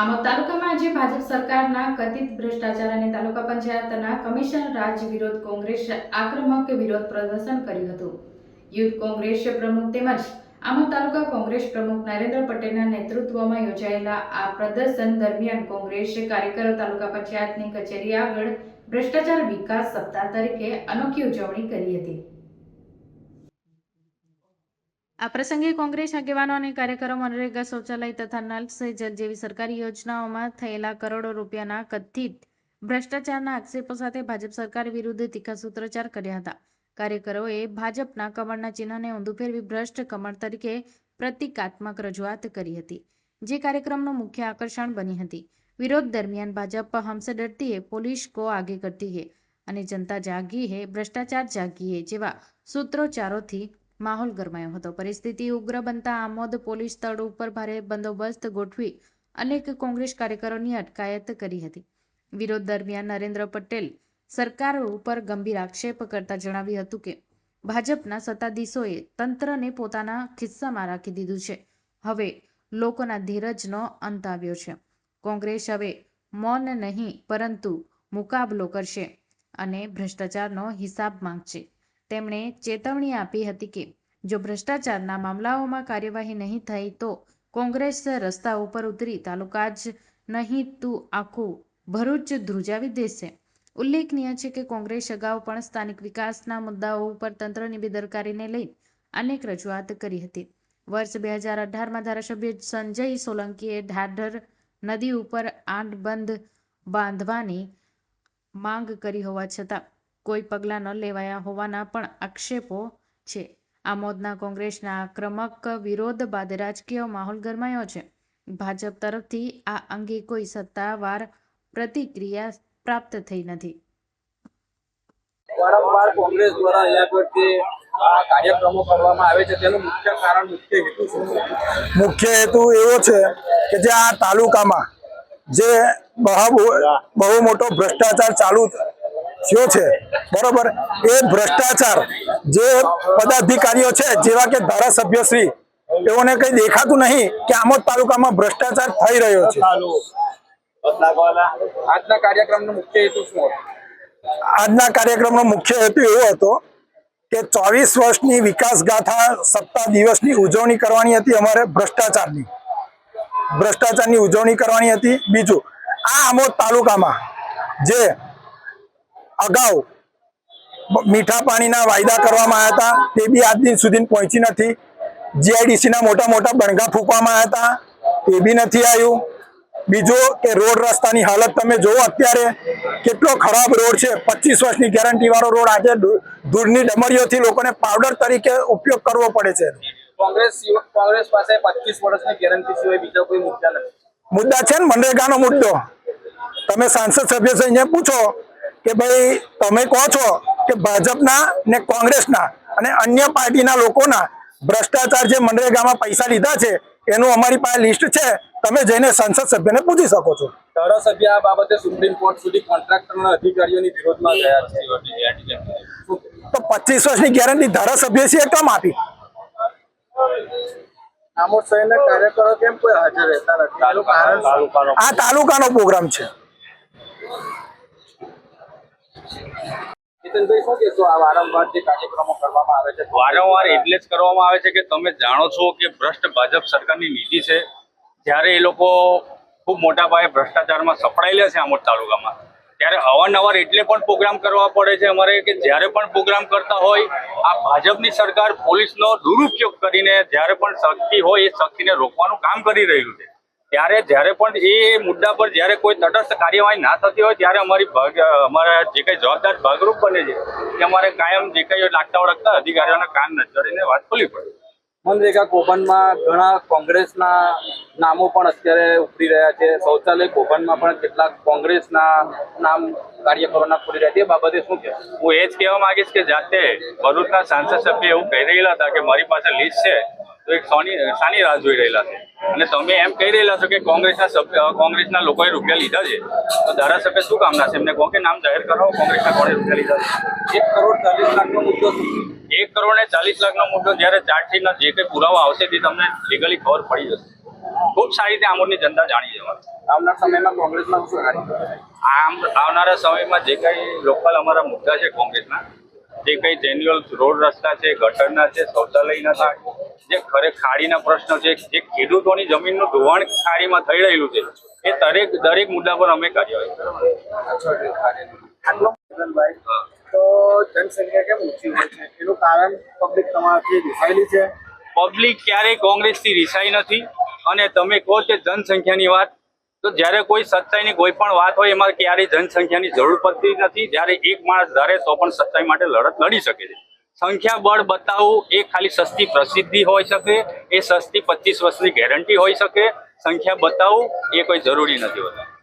આમોદ તાલુકામાં આજે ભાજપ સરકારના કથિત ભ્રષ્ટાચાર અને તાલુકા પંચાયતના કમિશન રાજ વિરોધ કોંગ્રેસ આક્રમક વિરોધ પ્રદર્શન કર્યું હતું. યુથ કોંગ્રેસ પ્રમુખ તેમજ આમોદ તાલુકા કોંગ્રેસ પ્રમુખ નરેન્દ્ર પટેલના નેતૃત્વમાં યોજાયેલા આ પ્રદર્શન દરમિયાન કોંગ્રેસ કાર્યકરો તાલુકા પંચાયતની કચેરી આગળ ભ્રષ્ટાચાર વિકાસ સપ્તાહ તરીકે અનોખી ઉજવણી કરી હતી. આ પ્રસંગે કોંગ્રેસ આગેવાનો અને કાર્યકરો મનરેગા શૌચાલય તથા નલ સે જલ જેવી સરકારી યોજનાઓમાં થયેલા કરોડો રૂપિયાના કથિત ભ્રષ્ટાચારના આક્ષેપો સાથે ભાજપ સરકાર વિરુદ્ધ તીખા સૂત્રોચ્ચાર કર્યા હતા. કાર્યકરોએ ભાજપના કમળના ચિહ્નને ઊંધું ફેરવી ભ્રષ્ટ કમળ તરીકે પ્રતિકાત્મક રજૂઆત કરી હતી, જે કાર્યક્રમનું મુખ્ય આકર્ષણ બની હતી. વિરોધ દરમિયાન ભાજપ હમસે ડરતી હે, પોલીસ કો આગે કરતી હે અને જનતા જાગી હે, ભ્રષ્ટાચાર જાગી હે જેવા સૂત્રોચ્ચારોથી માહોલ ગરમાયો હતો. પરિસ્થિતિ ઉગ્ર બનતા આમોદ પોલીસ સ્થળ ઉપર ભારે બંદોબસ્ત ગોઠવી અનેક કોંગ્રેસ કાર્યકરોની અટકાયત કરી હતી. વિરોધ દરમિયાન નરેન્દ્ર પટેલ સરકાર ઉપર ગંભીર આક્ષેપ કરતા જણાવ્યું હતું કે, ભાજપના સત્તાધીશોએ તંત્રને પોતાના ખિસ્સામાં રાખી દીધું છે. હવે લોકોના ધીરજનો અંત આવ્યો છે. કોંગ્રેસ હવે મૌન નહીં, પરંતુ મુકાબલો કરશે અને ભ્રષ્ટાચારનો હિસાબ માંગશે. તેમણે ચેતવણી આપી હતી કે જો ભ્રષ્ટાચારના મામલાઓમાં કાર્યવાહી નહીં થઈ તો કોંગ્રેસ રસ્તા ઉપર ઉતરી. તાલુકા જ નહીં તું આખું, ભરૂચ ધ્રુજાવી દેશે. ઉલ્લેખનીય છે કે કોંગ્રેસ અગાઉ પણ સ્થાનિક વિકાસના મુદ્દાઓ ઉપર તંત્રની બેદરકારીને લઈ અનેક રજૂઆત કરી હતી. વર્ષ બે હજાર અઢારમાં ધારાસભ્ય સંજય સોલંકીએ ઢાઢર નદી ઉપર આંટબંધ બાંધવાની માંગ કરી હોવા છતાં કોઈ પગલાં ન લેવાયા હોવાના પણ આક્ષેપો છે. આમોદના કોંગ્રેસના આક્રમક વિરોધ બાદ રાજકીય માહોલ ગરમાયો છે. ભાજપ તરફથી આ અંગે કોઈ સત્તાવાર પ્રતિક્રિયા પ્રાપ્ત થઈ નથી. વારંવાર કોંગ્રેસ દ્વારા જે કાર્યક્રમો કરવામાં આવે છે તેનું મુખ્ય કારણ મુખ્ય હેતુ મુખ્ય હેતુ એવો છે કે જે આ તાલુકામાં જે બહુ બહુ મોટો ભ્રષ્ટાચાર ચાલુ થયો છે. બરોબર? એ ભ્રષ્ટાચાર જે પદાધિકારીઓ છે જેવા કે ધારાસભ્યશ્રી તેઓને કઈ દેખાતું નહીં કે આમોદ તાલુકામાં ભ્રષ્ટાચાર થઈ રહ્યો છે. આજના કાર્યક્રમનો મુખ્ય હેતુ શું આજના કાર્યક્રમનો મુખ્ય હેતુ એવો હતો કે ચોવીસ વર્ષની વિકાસ ગાથા સપ્તાહ દિવસની ઉજવણી કરવાની હતી અમારે ભ્રષ્ટાચારની. ભ્રષ્ટાચારની ઉજવણી કરવાની હતી. બીજું આ આમોદ તાલુકામાં જે અગાઉ મીઠા પાણીના વાયદા કરવામાં આવ્યા હતા. તે બી આજ દિન સુધી પહોંચી નથી. જીઆઈડીસીના મોટા મોટા બણગા ફૂંકવામાં આવ્યા હતા. તે બી નથી આવ્યું. બીજું કે રોડ રસ્તાની હાલત તમે જુઓ અત્યારે કેટલો ખરાબ રોડ છે. પચીસ વર્ષની ગેરંટી વાળો રોડ આજે દૂરની ડમરીઓથી લોકોને પાવડર તરીકે ઉપયોગ કરવો પડે છે. કોંગ્રેસ કોંગ્રેસ પાસે પચીસ વર્ષની ગેરંટી સિવાય બીજા કોઈ મુદ્દા નથી. મુદ્દા છે ને મનરેગાનો મુદ્દો. તમે સાંસદ સભ્ય થઈને પૂછો. કે ભાઈ તમે કહો છો કે ભાજપના ને કોંગ્રેસના અને અન્ય પાર્ટીના લોકોના ભ્રષ્ટાચાર જે મનરેગામાં પૈસા લીધા છે એનું અમારી પાસે લિસ્ટ છે. તમે જઈને સંસદ સભ્યને પૂછી શકો છો. ધારાસભ્ય આ બાબતે સુપ્રીમ કોર્ટ સુધી કોન્ટ્રાક્ટરના અધિકારીઓની વિરોધમાં ગયા છે. તો પચીસ વર્ષની ગેરંટી ધારાસભ્ય છે કેમ આપી? આ તાલુકાનો પ્રોગ્રામ છે. વારંવાર કાર્યક્રમો કરવામાં આવે છે, વારંવાર એટલે જ કરવામાં આવે છે કે તમે જાણો છો કે ભ્રષ્ટ ભાજપ સરકારની નીતિ છે, જ્યારે એ લોકો ખૂબ મોટા પાયે ભ્રષ્ટાચારમાં સપડાયેલા છે આમોદ તાલુકામાં. ત્યારે અવારનવાર એટલે પણ પ્રોગ્રામ કરવા પડે છે અમારે કે જ્યારે પણ પ્રોગ્રામ કરતા હોય, આ ભાજપની સરકાર પોલીસનો દુરુપયોગ કરીને જ્યારે પણ શક્તિ હોય એ શક્તિને રોકવાનું કામ કરી રહ્યું છે. ત્યારે જ્યારે પણ એ મુદ્દા પર જ્યારે કોઈ તટસ્થ કાર્યવાહી ના થતી હોય ત્યારે અમારી ભાગ અમારા જે કંઈ જવાબદાર ભાગરૂપ બને છે કે અમારે કાયમ જે કંઈ લાગતા વળગતા અધિકારીઓના કાન નજરીને વાત ખોલવી પડે. મનરેગા કોપનમાં ઘણા કોંગ્રેસના નામો પણ અત્યારે ઉભરી રહ્યા છે. શૌચાલય કોપનમાં પણ કેટલાક કોંગ્રેસના નામ કાર્યકરોના ખુલી રહ્યા છે. એ બાબતે શું કહેશો? હું એ જ કહેવા માંગીશ કે જાતે ભરૂચના સાંસદ સભ્ય એવું કહી રહેલા હતા કે મારી પાસે લિસ્ટ છે. તો એક સોની શાની રાહ જોઈ રહેલા છે. અને તમે એમ કહી રહેલા છો કે કોંગ્રેસના સભ્ય કોંગ્રેસના લોકોએ રૂપિયા લીધા છે. તો ધારાસભ્ય શું કામના છે? એમને કહો કે નામ જાહેર કરાવો કોંગ્રેસના કોણે રૂપિયા લીધા છે. એક કરોડ ચાલીસ લાખનો મુદ્દો એક કરોડ ને ચાલીસ લાખનો મુદ્દો જ્યારે ચાર્જશીટના જે કંઈ પુરાવા આવશે તે તમને લીગલી ખબર પડી જશે. ખૂબ સારી રીતે આમોદની જનતા જાણી જવાની. આવનાર સમયમાં કોંગ્રેસમાં શું આમ આવનારા સમયમાં જે કંઈ લોકલ અમારા મુદ્દા છે કોંગ્રેસના જે કંઈ જેન્યુઅલ રોડ રસ્તા છે ગટરના છે શૌચાલયના છે જે ખરે ખાડીના પ્રશ્નો છે જે ખેડૂતોની જમીનનું ધોવાણ ખાડીમાં થઈ રહેલું છે એ દરેક દરેક મુદ્દા પર અમે કાર્યવાહી તો જનસંખ્યા કેમ ઊંચી હોય છે? એનું કારણ પબ્લિક તમારાથી રિસાયેલી છે? પબ્લિક ક્યારેય કોંગ્રેસથી રિસાઈ નથી. અને તમે કહો કે જનસંખ્યાની વાત તો જ્યારે કોઈ સચ્ચાઈની કોઈ પણ વાત હોય, એમાં ક્યારેય જનસંખ્યાની જરૂર પડતી નથી. જ્યારે એક માણસ ધારે, તો પણ સચ્ચાઈ માટે લડત લડી શકે છે. સંખ્યા બળ બતાવવું એ ખાલી સસ્તી પ્રસિદ્ધિ હોઈ શકે, એ સસ્તી પચીસ વર્ષની ગેરંટી હોઈ શકે. સંખ્યા બતાવવું એ કોઈ જરૂરી નથી હોતું.